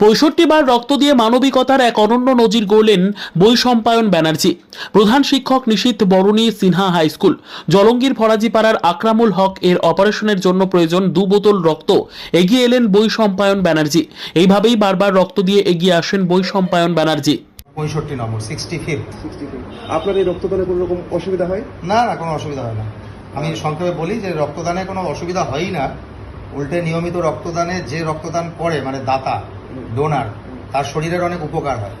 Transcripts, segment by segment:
পঁয়ষট্টি বার রক্ত দিয়ে মানবিকতার এক অনন্য নজির গড়লেন বৈশম্পায়ন ব্যানার্জি। প্রধান শিক্ষক নিশীত বরুণী সিনহা হাই স্কুল। জলঙ্গির ফরাজিপাড়ার আকরামুল হক এর অপারেশনের জন্য প্রয়োজন দু বোতল রক্ত। এগিয়ে এলেন বৈশম্পায়ন ব্যানার্জি। এইভাবেই বারবার রক্ত দিয়ে এগিয়ে আসেন বৈশম্পায়ন ব্যানার্জি। পঁয়ষট্টি নম্বর সিক্সটি ফিফথ আপনার এই রক্তদানে কোনো রকম অসুবিধা হয়? না না কোনো অসুবিধা হয় না। আমি সংক্ষেপে বলি যে রক্তদানে কোনো অসুবিধা হয়ই না। উল্টে নিয়মিত রক্তদানে যে রক্তদান করে মানে দাতা ডোনার তার শরীরের অনেক উপকার হয়।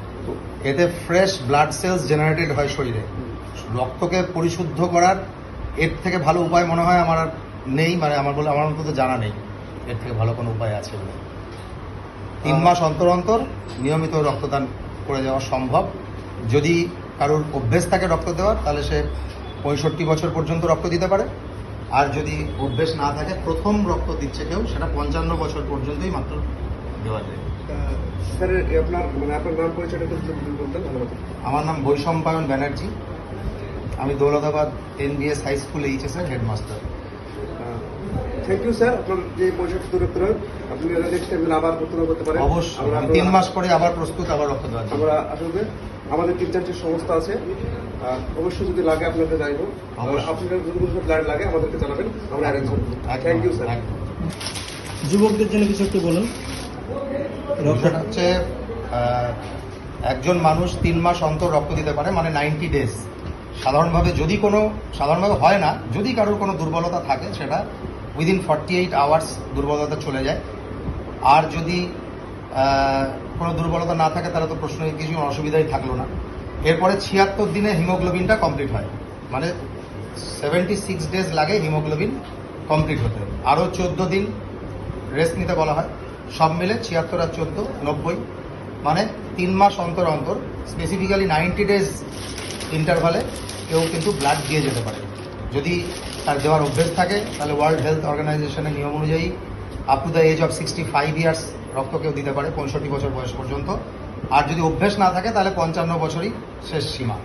এতে ফ্রেশ ব্লাড সেলস জেনারেটেড হয় শরীরে। রক্তকে পরিশুদ্ধ করার এর থেকে ভালো উপায় মনে হয় আমার নেই মানে আমার বলে আমার অন্তত জানা নেই। এর থেকে ভালো কোনো উপায় আছে বলে। তিন মাস অন্তর অন্তর নিয়মিত রক্তদান করে যাওয়া সম্ভব। যদি কারোর অভ্যেস থাকে রক্ত দেওয়ার তাহলে সে পঁয়ষট্টি বছর পর্যন্ত রক্ত দিতে পারে। আর যদি অভ্যেস না থাকে প্রথম রক্ত দিচ্ছে কেউ সেটা পঞ্চান্ন বছর পর্যন্তই মাত্র দেওয়া যায়। স্যার আপনার মানে আপনার নাম পরিচয়টা হতো। আমার নাম বৈশম্পায়ন ব্যানার্জি। আমি Daulatabad NBS high school HS এর হেডমাস্টার থ্যাংক ইউ স্যার আপনার যে পঁয়ষট্টি দূরত্ব আপনি নেক্সট টাইম আবার রক্তদান করতে পারেন। অবশ্যই। তিন মাস পরে আবার প্রস্তুত আবার আমরা আসলে আমাদের তিন চারটি সংস্থা আছে। অবশ্যই যদি লাগে আপনাকে জানাব। আপনাদের যদি কোনো ব্লাড লাগে আমাদেরকে জানাবেন। আমরা অ্যারেঞ্জ করব। থ্যাংক ইউ স্যার যুবকদের জন্য কিছু একটু বলুন। হচ্ছে আহ, একজন মানুষ তিন মাস অন্তর রক্ত দিতে পারে মানে নাইনটি ডেজ। সাধারণভাবে যদি কোনো সাধারণভাবে হয় না যদি কারোর কোনো দুর্বলতা থাকে সেটা উইদিন ফর্টি এইট আওয়ার্স দুর্বলতা চলে যায়। আর যদি কোনো দুর্বলতা না থাকে, তাহলে তো প্রশ্ন কিছু অসুবিধাই থাকল না। এরপরে ছিয়াত্তর দিনে হিমোগ্লোবিনটা কমপ্লিট হয়। মানে সেভেন্টি সিক্স ডেজ লাগে হিমোগ্লোবিন কমপ্লিট হতে। আরও চোদ্দ দিন রেস্ট নিতে বলা হয়। সব মিলে ছিয়াত্তর আর চোদ্দ, নব্বই। মানে তিন মাস অন্তর অন্তর স্পেসিফিক্যালি নাইনটি ডেজ ইন্টারভালে কেউ কিন্তু ব্লাড দিয়ে যেতে পারে। যদি তার দেওয়ার অভ্যেস থাকে, তাহলে ওয়ার্ল্ড হেলথ অর্গানাইজেশনের নিয়ম অনুযায়ী up to the age of sixty five years রক্ত কেউ দিতে পারে, পঁয়ষট্টি বছর বয়স পর্যন্ত। আর যদি অভ্যেস না থাকে, তাহলে পঞ্চান্ন বছরই শেষ সীমা।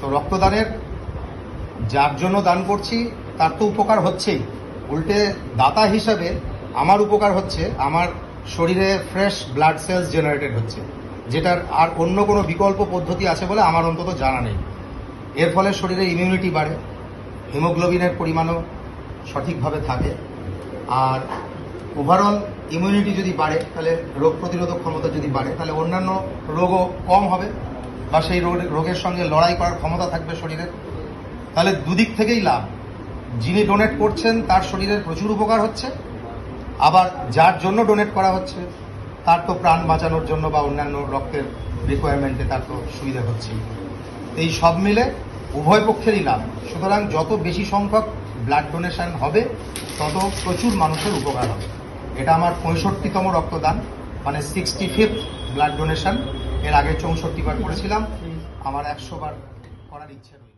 তো রক্তদানের যার জন্য দান করছি, তার তো উপকার হচ্ছেই। উল্টে দাতা হিসাবে আমার উপকার হচ্ছে, আমার শরীরে ফ্রেশ ব্লাড সেলস জেনারেটেড হচ্ছে, যেটার আর অন্য কোনো বিকল্প পদ্ধতি আছে বলে আমার অন্তত জানা নেই। এর ফলে শরীরে ইমিউনিটি বাড়ে হিমোগ্লোবিনের পরিমাণও সঠিকভাবে থাকে। আর ওভারঅল ইমিউনিটি যদি বাড়ে, তাহলে রোগ প্রতিরোধক ক্ষমতা যদি বাড়ে, তাহলে অন্যান্য রোগও কম হবে বা সেই রোগ- রোগের সঙ্গে লড়াই করার ক্ষমতা থাকবে শরীরের। তাহলে দুদিক থেকেই লাভ। যিনি ডোনেট করছেন, তার শরীরের প্রচুর উপকার হচ্ছে। আবার যার জন্য ডোনেট করা হচ্ছে, তার তো প্রাণ বাঁচানোর জন্য বা অন্যান্য রক্তের রিকোয়ারমেন্টে তার তো সুবিধা হচ্ছে এই সব মিলে উভয় পক্ষেরই লাভ। সুতরাং যত বেশি সংখ্যক ব্লাড ডোনেশন হবে, তত প্রচুর মানুষের উপকার হবে। এটা আমার পঁয়ষট্টিতম রক্তদান মানে সিক্সটি ফিফথ ব্লাড ডোনেশন এর আগে চৌষট্টি বার করেছিলাম। আমার একশো বার করার ইচ্ছে রয়েছে।